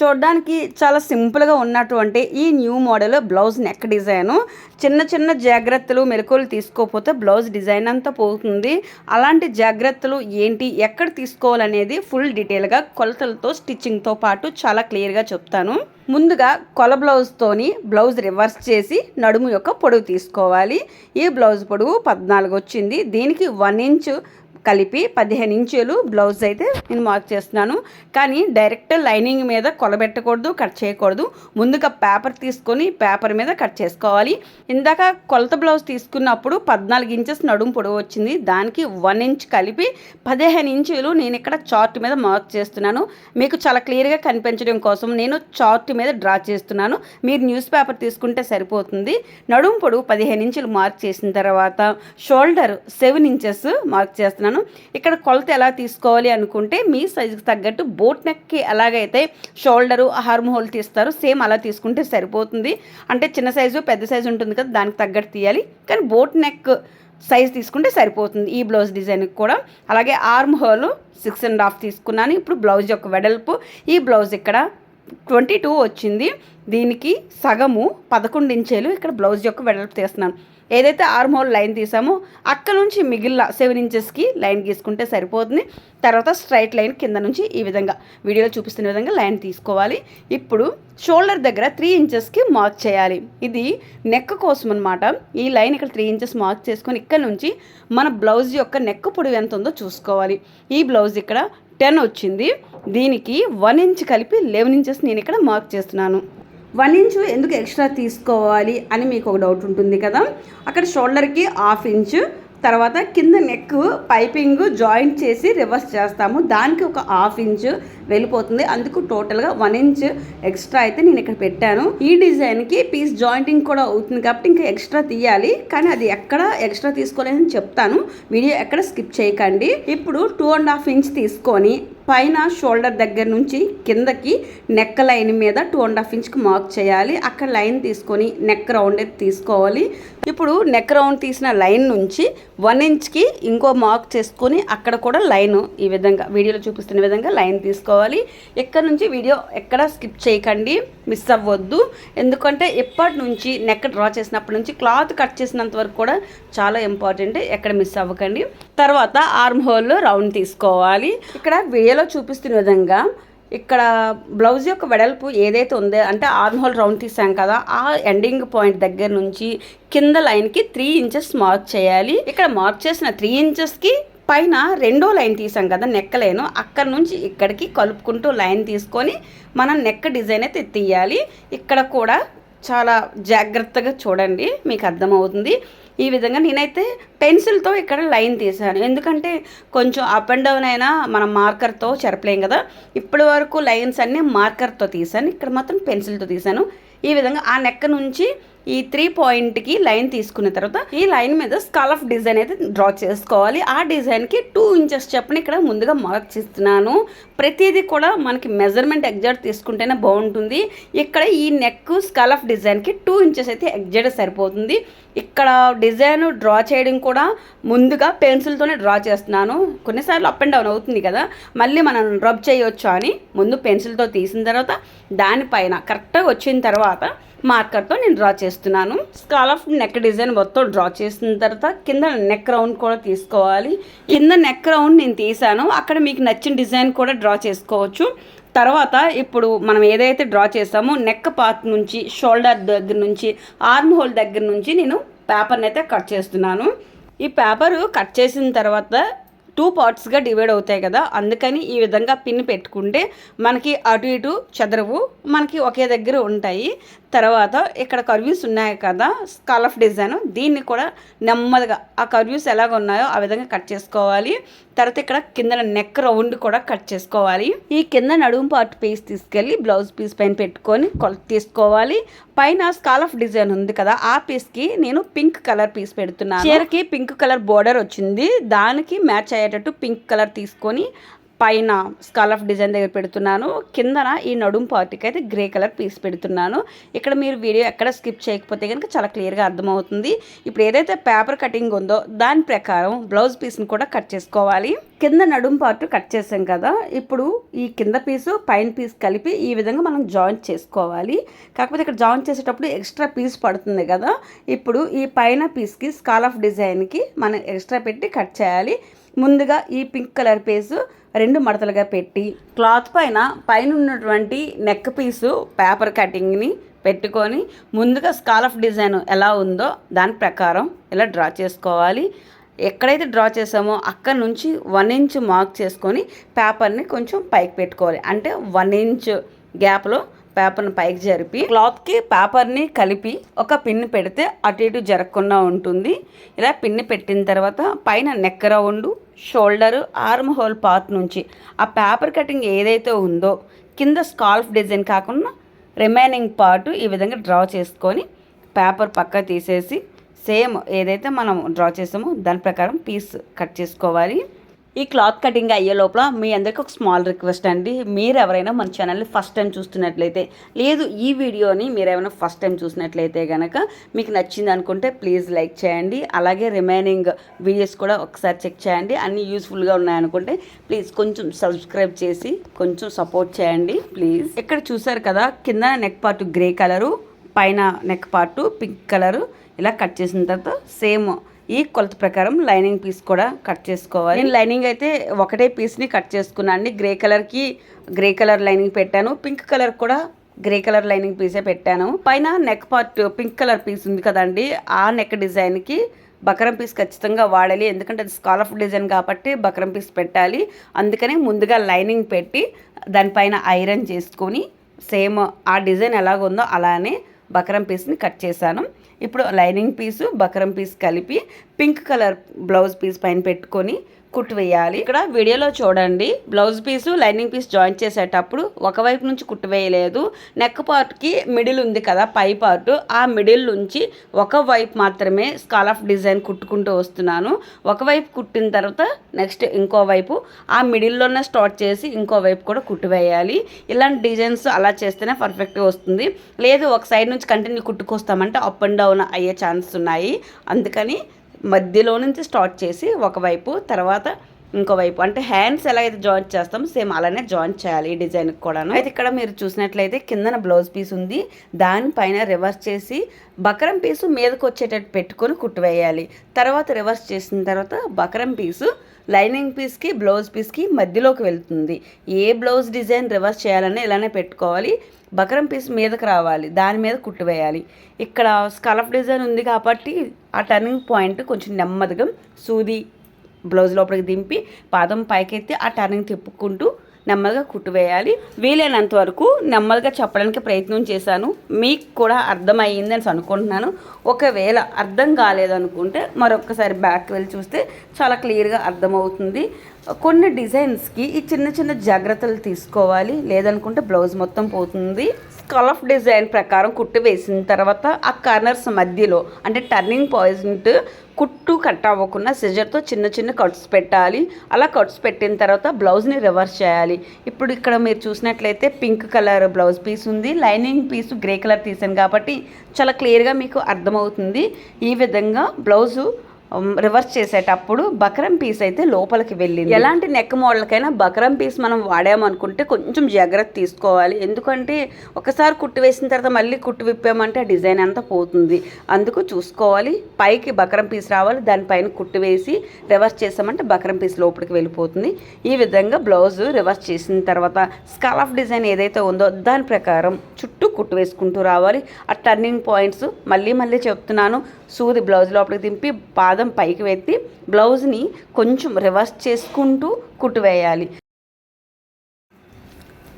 చూడడానికి చాలా సింపుల్గా ఉన్నటువంటి ఈ new model blouse neck design. చిన్న చిన్న జాగ్రత్తలు మెలకువలు తీసుకోకపోతే బ్లౌజ్ డిజైన్ అంతా పోతుంది. అలాంటి జాగ్రత్తలు ఏంటి ఎక్కడ తీసుకోవాలనేది ఫుల్ డీటెయిల్గా కొలతలతో స్టిచ్చింగ్తో పాటు చాలా క్లియర్గా చెప్తాను. ముందుగా కొల బ్లౌజ్తోని బ్లౌజ్ రివర్స్ చేసి నడుము యొక్క పొడవు తీసుకోవాలి. ఈ బ్లౌజ్ పొడవు పద్నాలుగు వచ్చింది దీనికి వన్ ఇంచ్ కలిపి పదిహేను ఇంచులు బ్లౌజ్ అయితే నేను మార్క్ చేస్తున్నాను. కానీ డైరెక్ట్ లైనింగ్ మీద కొలబెట్టకూడదు కట్ చేయకూడదు. ముందుగా పేపర్ తీసుకొని పేపర్ మీద కట్ చేసుకోవాలి. ఇందాక కొలత బ్లౌజ్ తీసుకున్నప్పుడు పద్నాలుగు ఇంచెస్ నడుము పొడవు వచ్చింది. దానికి వన్ ఇంచ్ కలిపి పదిహేను ఇంచులు నేను ఇక్కడ చార్ట్ మీద మార్క్ చేస్తున్నాను. మీకు చాలా క్లియర్గా కనిపించడం కోసం నేను చార్ట్ మీద డ్రా చేస్తున్నాను. మీరు న్యూస్ పేపర్ తీసుకుంటే సరిపోతుంది. నడుము పొడవు పదిహేను ఇంచులు మార్క్ చేసిన తర్వాత షోల్డర్ సెవెన్ ఇంచెస్ మార్క్ చేస్తున్నాను. ఇక్కడ కొలత ఎలా తీసుకోవాలి అనుకుంటే మీ సైజుకి తగ్గట్టు బోట్ నెక్కి ఎలాగైతే షోల్డరు హార్మ్ హోల్ తీస్తారో. సేమ్ అలా తీసుకుంటే సరిపోతుంది. అంటే చిన్న సైజు పెద్ద సైజు ఉంటుంది కదా దానికి తగ్గట్టు తీయాలి. కానీ బోట్ నెక్ సైజ్ తీసుకుంటే సరిపోతుంది ఈ బ్లౌజ్ డిజైన్కి కూడా. అలాగే arm hole six and half తీసుకున్నాను. ఇప్పుడు బ్లౌజ్ యొక్క వెడల్పు. ఈ బ్లౌజ్ ఇక్కడ ట్వంటీ టూ వచ్చింది. దీనికి సగము పదకొండు ఇంచేలు ఇక్కడ బ్లౌజ్ యొక్క వెడల్పు తీస్తున్నాను. ఏదైతే ఆర్మ్ హోల్ లైన్ తీసామో అక్కడ నుంచి మిగిలిన సెవెన్ ఇంచెస్కి లైన్ గీసుకుంటే సరిపోతుంది. తర్వాత స్ట్రైట్ లైన్ కింద నుంచి ఈ విధంగా వీడియోలో చూపిస్తున్న విధంగా లైన్ తీసుకోవాలి. ఇప్పుడు షోల్డర్ దగ్గర త్రీ ఇంచెస్కి మార్క్ చేయాలి. ఇది నెక్ కోసం అనమాట ఈ లైన్ ఇక్కడ త్రీ ఇంచెస్ మార్క్ చేసుకొని ఇక్కడ నుంచి మన బ్లౌజ్ యొక్క నెక్ పొడవు ఎంత ఉందో చూసుకోవాలి. ఈ బ్లౌజ్ ఇక్కడ టెన్ వచ్చింది. దీనికి వన్ ఇంచ్ కలిపి లెవెన్ ఇంచెస్ నేను ఇక్కడ మార్క్ చేస్తున్నాను. వన్ ఇంచు ఎందుకు ఎక్స్ట్రా తీసుకోవాలి అని మీకు ఒక డౌట్ ఉంటుంది కదా. అక్కడ షోల్డర్కి హాఫ్ ఇంచు తర్వాత కింద నెక్ పైపింగ్ జాయింట్ చేసి రివర్స్ చేస్తాము. దానికి ఒక హాఫ్ ఇంచు వెళ్ళిపోతుంది. అందుకు టోటల్గా వన్ ఇంచ్ ఎక్స్ట్రా అయితే నేను ఇక్కడ పెట్టాను. ఈ డిజైన్కి పీస్ జాయింటింగ్ కూడా అవుతుంది కాబట్టి ఇంకా ఎక్స్ట్రా తీయాలి. కానీ అది ఎక్కడ ఎక్స్ట్రా తీసుకోలేదని చెప్తాను. వీడియో ఎక్కడ స్కిప్ చేయకండి. ఇప్పుడు టూ అండ్ హాఫ్ ఇంచ్ తీసుకొని పైన షోల్డర్ దగ్గర నుంచి కిందకి నెక్ లైన్ మీద టూ అండ్ హాఫ్ ఇంచ్కి మార్క్ చేయాలి. అక్కడ లైన్ తీసుకొని నెక్ రౌండ్ అయితే తీసుకోవాలి. ఇప్పుడు నెక్ రౌండ్ తీసిన లైన్ నుంచి వన్ ఇంచ్కి ఇంకో మార్క్ చేసుకొని అక్కడ కూడా లైన్ ఈ విధంగా వీడియోలో చూపిస్తున్న విధంగా లైన్ తీసుకోవాలి. ఇక్కడ నుంచి వీడియో ఎక్కడ స్కిప్ చేయకండి మిస్ అవ్వద్దు. ఎందుకంటే ఎప్పటి నుంచి నెక్ డ్రా చేసినప్పటి నుంచి క్లాత్ కట్ చేసినంత వరకు కూడా చాలా ఇంపార్టెంట్ ఎక్కడ మిస్ అవ్వకండి. తర్వాత ఆర్మ్ హోల్లో రౌండ్ తీసుకోవాలి. ఇక్కడ వీడియోలో చూపిస్తున్న విధంగా ఇక్కడ బ్లౌజ్ యొక్క వెడల్పు ఏదైతే ఉందో అంటే ఆర్మ్ హోల్ రౌండ్ తీసాం కదా ఆ ఎండింగ్ పాయింట్ దగ్గర నుంచి కింద లైన్కి త్రీ ఇంచెస్ మార్క్ చేయాలి. ఇక్కడ మార్క్ చేసిన త్రీ ఇంచెస్కి పైన రెండో లైన్ తీసాం కదా నెక్ లైన్ అక్కడ నుంచి ఇక్కడికి కలుపుకుంటూ లైన్ తీసుకొని మనం నెక్ డిజైన్ అయితే తీయాలి. ఇక్కడ కూడా చాలా జాగ్రత్తగా చూడండి మీకు అర్థమవుతుంది. ఈ విధంగా నేనైతే పెన్సిల్తో ఇక్కడ లైన్ తీసాను. ఎందుకంటే కొంచెం అప్ అండ్ డౌన్ అయినా మనం మార్కర్తో చెరపలేం కదా. ఇప్పటి వరకు లైన్స్ అన్నీ మార్కర్తో తీసాను. ఇక్కడ మాత్రం పెన్సిల్తో తీసాను. ఈ విధంగా ఆ నెక్క నుంచి ఈ త్రీ పాయింట్కి లైన్ తీసుకున్న తర్వాత ఈ లైన్ మీద స్కాలఫ్ డిజైన్ అయితే డ్రా చేసుకోవాలి. ఆ డిజైన్కి టూ ఇంచెస్ చెప్పని ఇక్కడ ముందుగా మార్క్ చేస్తున్నాను. ప్రతిదీ కూడా మనకి మెజర్మెంట్ ఎగ్జాక్ట్ తీసుకుంటేనే బాగుంటుంది. ఇక్కడ ఈ నెక్ స్కాలఫ్ డిజైన్కి టూ ఇంచెస్ అయితే ఎగ్జాక్ట్ సరిపోతుంది. ఇక్కడ డిజైన్ డ్రా చేయడం కూడా ముందుగా పెన్సిల్తోనే డ్రా చేస్తున్నాను. కొన్నిసార్లు అప్ అండ్ డౌన్ అవుతుంది కదా. మళ్ళీ మనం రబ్ చేయొచ్చు అని ముందు పెన్సిల్తో తీసిన తర్వాత దానిపైన కరెక్ట్గా వచ్చిన తర్వాత మార్కర్తో నేను డ్రా చేస్తున్నాను. స్కాల్ ఆఫ్ నెక్ డిజైన్ మొత్తం డ్రా చేసిన తర్వాత కింద నెక్ రౌండ్ కూడా తీసుకోవాలి. కింద నెక్ రౌండ్ నేను తీసాను అక్కడ మీకు నచ్చిన డిజైన్ కూడా డ్రా చేసుకోవచ్చు. తర్వాత ఇప్పుడు మనం ఏదైతే డ్రా చేసామో నెక్ పార్ట్ నుంచి షోల్డర్ దగ్గర నుంచి ఆర్మ్ హోల్ దగ్గర నుంచి నేను పేపర్ని అయితే కట్ చేస్తున్నాను. ఈ పేపర్ కట్ చేసిన తర్వాత టూ పార్ట్స్గా డివైడ్ అవుతాయి కదా అందుకని ఈ విధంగా పిన్ పెట్టుకుంటే మనకి అటు ఇటు చెదరవు మనకి ఒకే దగ్గర ఉంటాయి. తర్వాత ఇక్కడ కర్వ్యూస్ ఉన్నాయి కదా స్కాలఫ్ డిజైన్ దీన్ని కూడా నెమ్మదిగా ఆ కర్వ్యూస్ ఎలాగ ఉన్నాయో ఆ విధంగా కట్ చేసుకోవాలి. తర్వాత ఇక్కడ కింద నెక్ రౌండ్ కూడా కట్ చేసుకోవాలి. ఈ కింద నడుము పార్ట్ పీస్ తీసుకెళ్ళి బ్లౌజ్ పీస్ పైన పెట్టుకొని కొలత తీసుకోవాలి. పైన స్కాలఫ్ డిజైన్ ఉంది కదా ఆ పీస్కి నేను పింక్ కలర్ పీస్ పెడుతున్నాను. చీరకి పింక్ కలర్ బోర్డర్ వచ్చింది. దానికి మ్యాచ్ అయ్యేటట్టు పింక్ కలర్ తీసుకొని పైన స్కాలఫ్ డిజైన్ దగ్గర పెడుతున్నాను. కిందన ఈ నడుం పార్టీకి అయితే గ్రే కలర్ పీస్ పెడుతున్నాను. ఇక్కడ మీరు వీడియో ఎక్కడ స్కిప్ చేయకపోతే కనుక చాలా క్లియర్గా అర్థమవుతుంది. ఇప్పుడు ఏదైతే పేపర్ కటింగ్ ఉందో దాని ప్రకారం బ్లౌజ్ పీస్ని కూడా కట్ చేసుకోవాలి. కింద నడుం పార్ట్ కట్ చేసాం కదా ఇప్పుడు ఈ కింద పీసు పైన పీస్ కలిపి ఈ విధంగా మనం జాయింట్ చేసుకోవాలి. కాకపోతే ఇక్కడ జాయింట్ చేసేటప్పుడు ఎక్స్ట్రా పీస్ పడుతుంది కదా ఇప్పుడు ఈ పైన పీస్కి స్కాలఫ్ డిజైన్కి మనం ఎక్స్ట్రా పెట్టి కట్ చేయాలి. ముందుగా ఈ పింక్ కలర్ పీసు రెండు మడతలుగా పెట్టి క్లాత్ పైన పైన ఉన్నటువంటి నెక్ పీసు పేపర్ కటింగ్ని పెట్టుకొని ముందుగా స్కాలఫ్ డిజైన్ ఎలా ఉందో దాని ప్రకారం ఇలా డ్రా చేసుకోవాలి. ఎక్కడైతే డ్రా చేసామో అక్కడ నుంచి వన్ ఇంచ్ మార్క్ చేసుకొని పేపర్ని కొంచెం పైకి పెట్టుకోవాలి. అంటే వన్ ఇంచ్ గ్యాప్లో పేపర్ని పైకి జరిపి క్లాత్కి పేపర్ని కలిపి ఒక పిన్ పెడితే అటు ఇటు జరగకుండా ఉంటుంది. ఇలా పిన్ని పెట్టిన తర్వాత పైన neck round shoulder arm hole part నుంచి ఆ పేపర్ కటింగ్ ఏదైతే ఉందో కింద స్కాల్ఫ్ డిజైన్ కాకుండా రిమైనింగ్ పార్ట్ ఈ విధంగా డ్రా చేసుకొని పేపర్ పక్క తీసేసి సేమ్ ఏదైతే మనం డ్రా చేసామో దాని ప్రకారం పీస్ కట్ చేసుకోవాలి. ఈ క్లాత్ కటింగ్ అయ్యే లోపల మీ అందరికీ ఒక స్మాల్ రిక్వెస్ట్ అండి. మీరు ఎవరైనా మన ఛానల్ని ఫస్ట్ టైం చూస్తున్నట్లయితే లేదు ఈ వీడియోని మీరు ఏమైనా ఫస్ట్ టైం చూసినట్లయితే కనుక మీకు నచ్చింది అనుకుంటే ప్లీజ్ లైక్ చేయండి. అలాగే రిమైనింగ్ వీడియోస్ కూడా ఒకసారి చెక్ చేయండి. అన్నీ యూస్ఫుల్గా ఉన్నాయనుకుంటే ప్లీజ్ కొంచెం సబ్స్క్రైబ్ చేసి కొంచెం సపోర్ట్ చేయండి ప్లీజ్. ఇక్కడ చూసారు కదా కింద నెక్ పార్ట్ గ్రే కలరు పైన నెక్ పార్ట్ పింక్ కలరు. ఇలా కట్ చేసిన తర్వాత సేమ్ ఈ కొలత ప్రకారం లైనింగ్ పీస్ కూడా కట్ చేసుకోవాలి. నేను లైనింగ్ అయితే ఒకటే పీస్ని కట్ చేసుకున్నాను అండి. గ్రే కలర్కి గ్రే కలర్ లైనింగ్ పెట్టాను. పింక్ కలర్ కూడా గ్రే కలర్ లైనింగ్ పీసే పెట్టాను. పైన neck part pink colour piece ఉంది కదండి. ఆ నెక్ డిజైన్కి బకరం పీస్ ఖచ్చితంగా వాడాలి. ఎందుకంటే అది స్కాలఫ్ డిజైన్ కాబట్టి బకరం పీస్ పెట్టాలి. అందుకనే ముందుగా లైనింగ్ పెట్టి దానిపైన ఐరన్ చేసుకొని సేమ్ ఆ డిజైన్ ఎలాగుందో అలానే బకరం పీస్ని కట్ చేశాను. ఇప్పుడు లైనింగ్ పీసు బకరం పీస్ కలిపి పింక్ కలర్ బ్లౌజ్ పీస్ పైన పెట్టుకొని కుట్టు వేయాలి. ఇక్కడ వీడియోలో చూడండి blouse piece lining piece joint చేసేటప్పుడు ఒకవైపు నుంచి కుట్టు వేయలేదు. నెక్ పార్ట్కి మిడిల్ ఉంది కదా పై పార్ట్. ఆ మిడిల్ నుంచి ఒక వైపు మాత్రమే స్కాల్ ఆఫ్ డిజైన్ కుట్టుకుంటూ వస్తున్నాను. ఒకవైపు కుట్టిన తర్వాత నెక్స్ట్ ఇంకో వైపు ఆ మిడిల్లోనే స్టార్ట్ చేసి ఇంకో వైపు కూడా కుట్టు వేయాలి. ఇలాంటి డిజైన్స్ అలా చేస్తేనే పర్ఫెక్ట్గా వస్తుంది. లేదు ఒక సైడ్ నుంచి కంటిన్యూ కుట్టుకొస్తామంటే అప్ అండ్ డౌన్ అయ్యే ఛాన్సెస్ ఉన్నాయి. అందుకని మధ్యలో నుంచి స్టార్ట్ చేసి ఒకవైపు తర్వాత ఇంకోవైపు అంటే హ్యాండ్స్ ఎలా అయితే జాయింట్ చేస్తాం సేమ్ అలానే జాయింట్ చేయాలి ఈ డిజైన్కి కూడా అయితే ఇక్కడ మీరు చూసినట్లయితే కిందన బ్లౌజ్ పీస్ ఉంది. దానిపైన రివర్స్ చేసి బకరం పీసు మీదకు వచ్చేటట్టు పెట్టుకొని కుట్టువేయాలి తర్వాత రివర్స్ చేసిన తర్వాత బకరం పీసు లైనింగ్ పీస్కి బ్లౌజ్ పీస్కి మధ్యలోకి వెళ్తుంది. ఏ బ్లౌజ్ డిజైన్ రివర్స్ చేయాలని ఇలానే పెట్టుకోవాలి. బకరం పీస్ మీదకి రావాలి. దాని మీద కుట్టువేయాలి ఇక్కడ స్కలఫ్ డిజైన్ ఉంది కాబట్టి ఆ టర్నింగ్ పాయింట్ కొంచెం నెమ్మదిగా సూది బ్లౌజ్ లోపలికి దింపి పాదం పైకెత్తి ఆ టర్నింగ్ తిప్పుకుంటూ నెమ్మదిగా కుట్టివేయాలి. వీలైనంత వరకు నెమ్మదిగా చెప్పడానికి ప్రయత్నం చేశాను. మీకు కూడా అర్థమయ్యింది అని అనుకుంటున్నాను. ఒకవేళ అర్థం కాలేదనుకుంటే మరొకసారి బ్యాక్ వెళ్ళి చూస్తే చాలా క్లియర్గా అర్థమవుతుంది. కొన్ని డిజైన్స్కి ఈ చిన్న చిన్న జాగ్రత్తలు తీసుకోవాలి. లేదనుకుంటే బ్లౌజ్ మొత్తం పోతుంది. స్కలఫ్ డిజైన్ ప్రకారం కుట్టు వేసిన తర్వాత ఆ కార్నర్స్ మధ్యలో అంటే టర్నింగ్ పాయింట్ కుట్టు కట్ అవ్వకుండా సిజర్తో చిన్న చిన్న కట్స్ పెట్టాలి. అలా కట్స్ పెట్టిన తర్వాత బ్లౌజ్ని రివర్స్ చేయాలి. ఇప్పుడు ఇక్కడ మీరు చూసినట్లయితే పింక్ కలర్ బ్లౌజ్ పీస్ ఉంది. లైనింగ్ పీస్ గ్రే కలర్ తీసాను కాబట్టి చాలా క్లియర్గా మీకు అర్థమవుతుంది. ఈ విధంగా బ్లౌజు రివర్స్ చేసేటప్పుడు బకరం పీస్ అయితే లోపలికి వెళ్ళింది. ఎలాంటి నెక్ మోడల్కైనా బకరం పీస్ మనం వాడామనుకుంటే కొంచెం జాగ్రత్త తీసుకోవాలి. ఎందుకంటే ఒకసారి కుట్టు వేసిన తర్వాత మళ్ళీ కుట్టు విప్పామంటే ఆ డిజైన్ అంతా పోతుంది. అందుకు చూసుకోవాలి. పైకి బకరం పీస్ రావాలి. దానిపైన కుట్టు వేసి రివర్స్ చేసామంటే బకరం పీస్ లోపలికి వెళ్ళిపోతుంది. ఈ విధంగా బ్లౌజ్ రివర్స్ చేసిన తర్వాత స్కాల్ డిజైన్ ఏదైతే ఉందో దాని ప్రకారం చుట్టూ కుట్టు వేసుకుంటూ రావాలి. ఆ టర్నింగ్ పాయింట్స్ మళ్ళీ మళ్ళీ చెప్తున్నాను. సూది బ్లౌజ్ లోపలికి దింపి పాదం పైకి వెత్తి బ్లౌజ్ని కొంచెం రివర్స్ చేసుకుంటూ కుట్టువేయాలి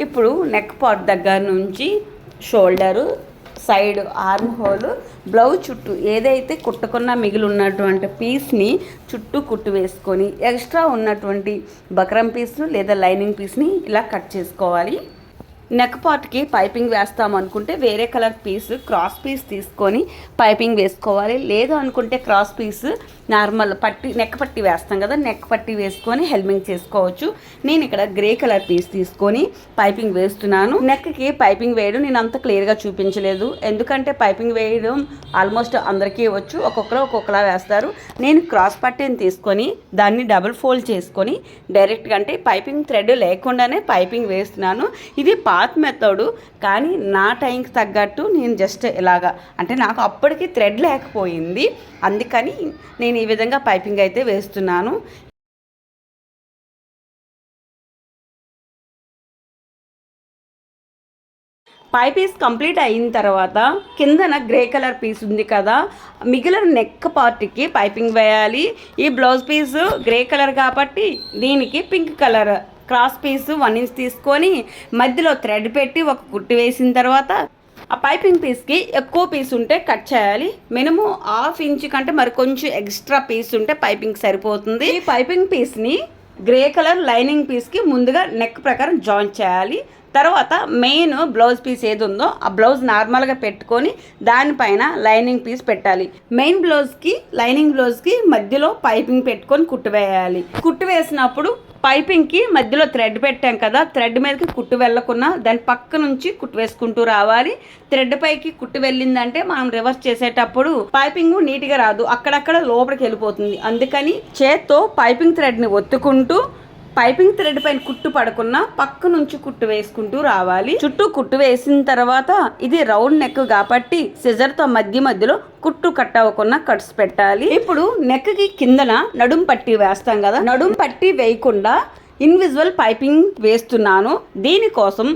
ఇప్పుడు నెక్ పార్ట్ దగ్గర నుంచి shoulder side arm hole blouse చుట్టూ ఏదైతే కుట్టుకున్న మిగిలి ఉన్నటువంటి పీస్ని చుట్టూ కుట్టు వేసుకొని ఎక్స్ట్రా ఉన్నటువంటి బక్రం పీస్ను లేదా లైనింగ్ పీస్ని ఇలా కట్ చేసుకోవాలి. నెక్ పార్ట్కి పైపింగ్ వేస్తాం అనుకుంటే వేరే కలర్ పీస్ క్రాస్ పీస్ తీసుకొని పైపింగ్ వేసుకోవాలి. లేదు అనుకుంటే క్రాస్ పీస్ నార్మల్ పట్టి నెక్ పట్టి వేస్తాం కదా నెక్ పట్టి వేసుకొని హెల్మింగ్ చేసుకోవచ్చు. నేను ఇక్కడ గ్రే కలర్ పీస్ తీసుకొని పైపింగ్ వేస్తున్నాను. నెక్కి పైపింగ్ వేయడం నేను అంత క్లియర్గా చూపించలేదు. ఎందుకంటే పైపింగ్ వేయడం ఆల్మోస్ట్ అందరికీ వచ్చు. ఒక్కొక్కరు ఒక్కొక్కలా వేస్తారు. నేను క్రాస్ పట్టీని తీసుకొని దాన్ని డబుల్ ఫోల్డ్ చేసుకొని డైరెక్ట్గా అంటే పైపింగ్ థ్రెడ్ లేకుండానే పైపింగ్ వేస్తున్నాను. ఇది పాత్ కానీ నా టైంకి తగ్గట్టు నేను జస్ట్ ఇలాగా అంటే నాకు అప్పటికి థ్రెడ్ లేకపోయింది. అందుకని నేను ఈ విధంగా పైపింగ్ అయితే వేస్తున్నాను. పై పీస్ కంప్లీట్ అయిన తర్వాత కిందన గ్రే కలర్ పీస్ ఉంది కదా మిగిలిన నెక్ పార్ట్కి పైపింగ్ వేయాలి. ఈ బ్లౌజ్ పీస్ గ్రే కలర్ కాబట్టి దీనికి pink colour cross piece one inch తీసుకొని మధ్యలో థ్రెడ్ పెట్టి ఒక కుట్టి వేసిన తర్వాత ఆ పైపింగ్ పీస్కి ఎక్కువ పీస్ ఉంటే కట్ చేయాలి. మినిమం హాఫ్ ఇంచ్ కంటే మరి కొంచెం ఎక్స్ట్రా పీస్ ఉంటే పైపింగ్ సరిపోతుంది. ఈ పైపింగ్ పీస్ని గ్రే కలర్ లైనింగ్ పీస్కి ముందుగా నెక్ ప్రకారం జాయిన్ చేయాలి. తర్వాత మెయిన్ బ్లౌజ్ పీస్ ఏది ఉందో ఆ బ్లౌజ్ నార్మల్గా పెట్టుకొని దానిపైన లైనింగ్ పీస్ పెట్టాలి. మెయిన్ బ్లౌజ్కి లైనింగ్ బ్లౌజ్కి మధ్యలో పైపింగ్ పెట్టుకొని కుట్టు వేయాలి. కుట్టు వేసినప్పుడు పైపింగ్కి మధ్యలో థ్రెడ్ పెట్టాం కదా థ్రెడ్ మీదకి కుట్టు వెళ్ళకుండా దాని పక్క నుంచి కుట్టు వేసుకుంటూ రావాలి. థ్రెడ్ పైకి కుట్టు వెళ్ళిందంటే మనం రివర్స్ చేసేటప్పుడు పైపింగ్ నీట్గా రాదు అక్కడక్కడ లోపలికి వెళ్ళిపోతుంది. అందుకని చేత్తో పైపింగ్ థ్రెడ్ని ఒత్తుకుంటూ పైపింగ్ థ్రెడ్ పైన కుట్టు పడకుండా పక్క నుంచి కుట్టు వేసుకుంటూ రావాలి. చుట్టూ కుట్టు వేసిన తర్వాత ఇది రౌండ్ నెక్ కాబట్టి సిజర్తో మధ్య మధ్యలో కుట్టు కట్ అవ్వకుండా కట్స్ పెట్టాలి. ఇప్పుడు నెక్కి కిందన నడుం పట్టి వేస్తాం కదా నడుం పట్టి వేయకుండా ఇన్విజువల్ పైపింగ్ వేస్తున్నాను. దీనికోసం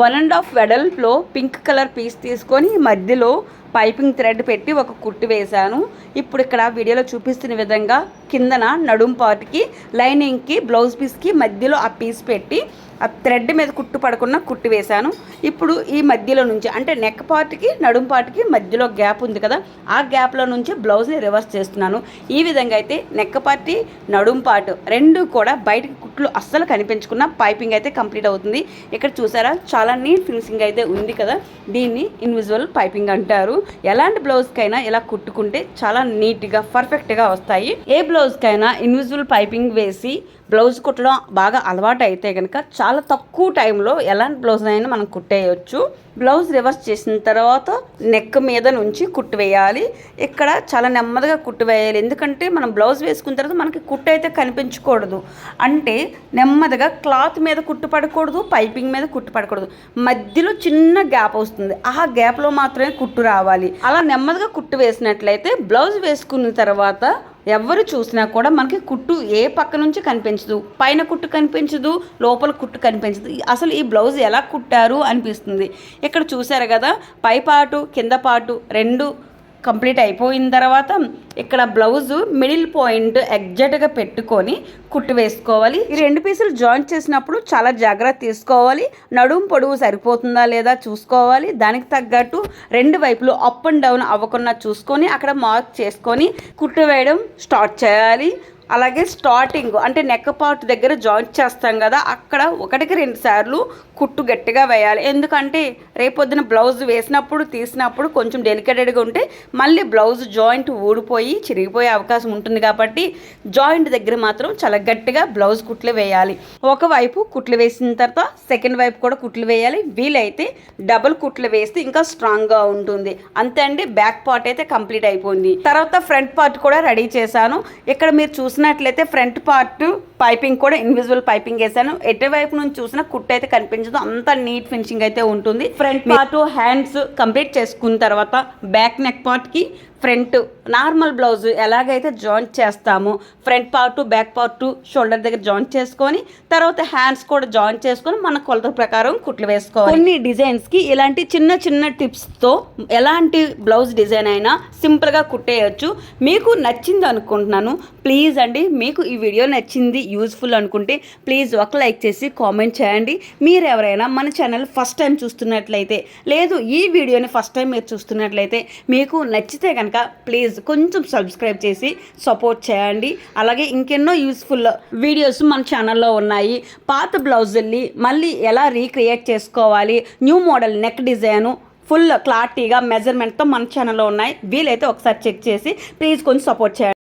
వన్ అండ్ హాఫ్ వెడల్ప్లో పింక్ కలర్ పీస్ తీసుకొని మధ్యలో పైపింగ్ థ్రెడ్ పెట్టి ఒక కుట్టు వేశాను. ఇప్పుడు ఇక్కడ వీడియోలో చూపిస్తున్న విధంగా కిందన నడుం పార్ట్కి లైనింగ్కి బ్లౌజ్ పీస్కి మధ్యలో ఆ పీస్ పెట్టి ఆ థ్రెడ్ మీద కుట్టు పడకుండా కుట్టు వేశాను. ఇప్పుడు ఈ మధ్యలో నుంచి అంటే నెక్ పార్ట్కి నడుం పార్ట్కి మధ్యలో గ్యాప్ ఉంది కదా ఆ గ్యాప్లో నుంచి బ్లౌజ్ని రివర్స్ చేస్తున్నాను. ఈ విధంగా అయితే నెక్ పార్టీ నడుం పార్ట్ రెండు కూడా బయటకు కుట్లు అస్సలు కనిపించకుండా పైపింగ్ అయితే కంప్లీట్ అవుతుంది. ఇక్కడ చూసారా? చాలా నీట్ ఫినిషింగ్ అయితే ఉంది కదా? దీన్ని ఇన్విజువల్ పైపింగ్ అంటారు. ఎలాంటి బ్లౌజ్కైనా ఇలా కుట్టుకుంటే చాలా నీట్గా పర్ఫెక్ట్గా వస్తాయి. ఏ బ్లౌజ్కైనా ఇన్విజువల్ పైపింగ్ వేసి బ్లౌజ్ కుట్టడం బాగా అలవాటు అయితే కనుక చాలా తక్కువ టైంలో ఎలాంటి బ్లౌజ్ అయినా మనం కుట్టేయచ్చు. బ్లౌజ్ రివర్స్ చేసిన తర్వాత నెక్ మీద నుంచి కుట్టు వేయాలి. ఇక్కడ చాలా నెమ్మదిగా కుట్టు వేయాలి. ఎందుకంటే మనం బ్లౌజ్ వేసుకున్న తర్వాత మనకి కుట్టు అయితే కనిపించకూడదు. అంటే నెమ్మదిగా క్లాత్ మీద కుట్టు పడకూడదు పైపింగ్ మీద కుట్టు పడకూడదు మధ్యలో చిన్న గ్యాప్ వస్తుంది. ఆ గ్యాప్లో మాత్రమే కుట్టు రావాలి. అలా నెమ్మదిగా కుట్టు వేసినట్లయితే బ్లౌజ్ వేసుకున్న తర్వాత ఎవరు చూసినా కూడా మనకి కుట్టు ఏ పక్క నుంచి కనిపించదు. పైన కుట్టు కనిపించదు లోపల కుట్టు కనిపించదు. అసలు ఈ బ్లౌజ్ ఎలా కుట్టారు అనిపిస్తుంది. ఇక్కడ చూసారు కదా పై పాటు కింద పాటు రెండు కంప్లీట్ అయిపోయిన తర్వాత ఇక్కడ బ్లౌజ్ మిడిల్ పాయింట్ ఎగ్జాక్ట్గా పెట్టుకొని కుట్టు వేసుకోవాలి. ఈ రెండు పీసులు జాయిన్ చేసినప్పుడు చాలా జాగ్రత్త తీసుకోవాలి. నడుము పొడవు సరిపోతుందా లేదా చూసుకోవాలి. దానికి తగ్గట్టు రెండు వైపులు అప్ అండ్ డౌన్ అవ్వకుండా చూసుకొని అక్కడ మార్క్ చేసుకొని కుట్టు వేయడం స్టార్ట్ చేయాలి. అలాగే స్టార్టింగ్ అంటే నెక్ పార్ట్ దగ్గర జాయింట్ చేస్తాం కదా అక్కడ ఒకటికి రెండు సార్లు కుట్టు గట్టిగా వేయాలి. ఎందుకంటే రేపొద్దున బ్లౌజ్ వేసినప్పుడు తీసినప్పుడు కొంచెం డెలికేటెడ్గా ఉంటే మళ్ళీ బ్లౌజ్ జాయింట్ ఊడిపోయి చిరిగిపోయే అవకాశం ఉంటుంది కాబట్టి జాయింట్ దగ్గర మాత్రం చాలా గట్టిగా బ్లౌజ్ కుట్లు వేయాలి. ఒకవైపు కుట్లు వేసిన తర్వాత సెకండ్ వైపు కూడా కుట్లు వేయాలి. వీలైతే డబుల్ కుట్లు వేస్తే ఇంకా స్ట్రాంగ్గా ఉంటుంది. అంతే అండి బ్యాక్ పార్ట్ అయితే కంప్లీట్ అయిపోయింది. తర్వాత ఫ్రంట్ పార్ట్ కూడా రెడీ చేశాను. ఇక్కడ మీరు చూసినట్లయితే ఫ్రంట్ పార్ట్ పైపింగ్ కూడా ఇన్విజిబుల్ పైపింగ్ వేసాను ఎటువైపు నుంచి చూసినా కుట్టు అయితే కనిపించదు. అంత నీట్ ఫినిషింగ్ అయితే ఉంటుంది. ఫ్రంట్ పార్ట్ హ్యాండ్స్ కంప్లీట్ చేసుకున్న తర్వాత బ్యాక్ నెక్ పార్ట్కి ఫ్రంట్ నార్మల్ బ్లౌజ్ ఎలాగైతే జాయింట్ చేస్తామో front part back part shoulder దగ్గర జాయింట్ చేసుకొని తర్వాత హ్యాండ్స్ కూడా జాయింట్ చేసుకొని మన కొలత ప్రకారం కుట్లు వేసుకోవాలి. కొన్ని డిజైన్స్కి ఇలాంటి చిన్న చిన్న టిప్స్తో ఎలాంటి బ్లౌజ్ డిజైన్ అయినా సింపుల్గా కుట్టేయచ్చు. మీకు నచ్చింది అనుకుంటున్నాను. ప్లీజ్ అండి మీకు ఈ వీడియో నచ్చింది యూజ్ఫుల్ అనుకుంటే ప్లీజ్ ఒక లైక్ చేసి కామెంట్ చేయండి. మీరు ఎవరైనా మన ఛానల్ ఫస్ట్ టైం చూస్తున్నట్లయితే లేదు ఈ వీడియోని ఫస్ట్ టైం మీరు చూస్తున్నట్లయితే మీకు నచ్చితే కనుక కనుక ప్లీజ్ కొంచెం సబ్స్క్రైబ్ చేసి సపోర్ట్ చేయండి. అలాగే ఇంకెన్నో యూస్ఫుల్ వీడియోస్ మన ఛానల్లో ఉన్నాయి. పాత బ్లౌజుల్ని మళ్ళీ ఎలా రీక్రియేట్ చేసుకోవాలి? New model neck design full క్లారిటీగా మెజర్మెంట్తో మన ఛానల్లో ఉన్నాయి. వీలైతే ఒకసారి చెక్ చేసి ప్లీజ్ కొంచెం సపోర్ట్ చేయండి.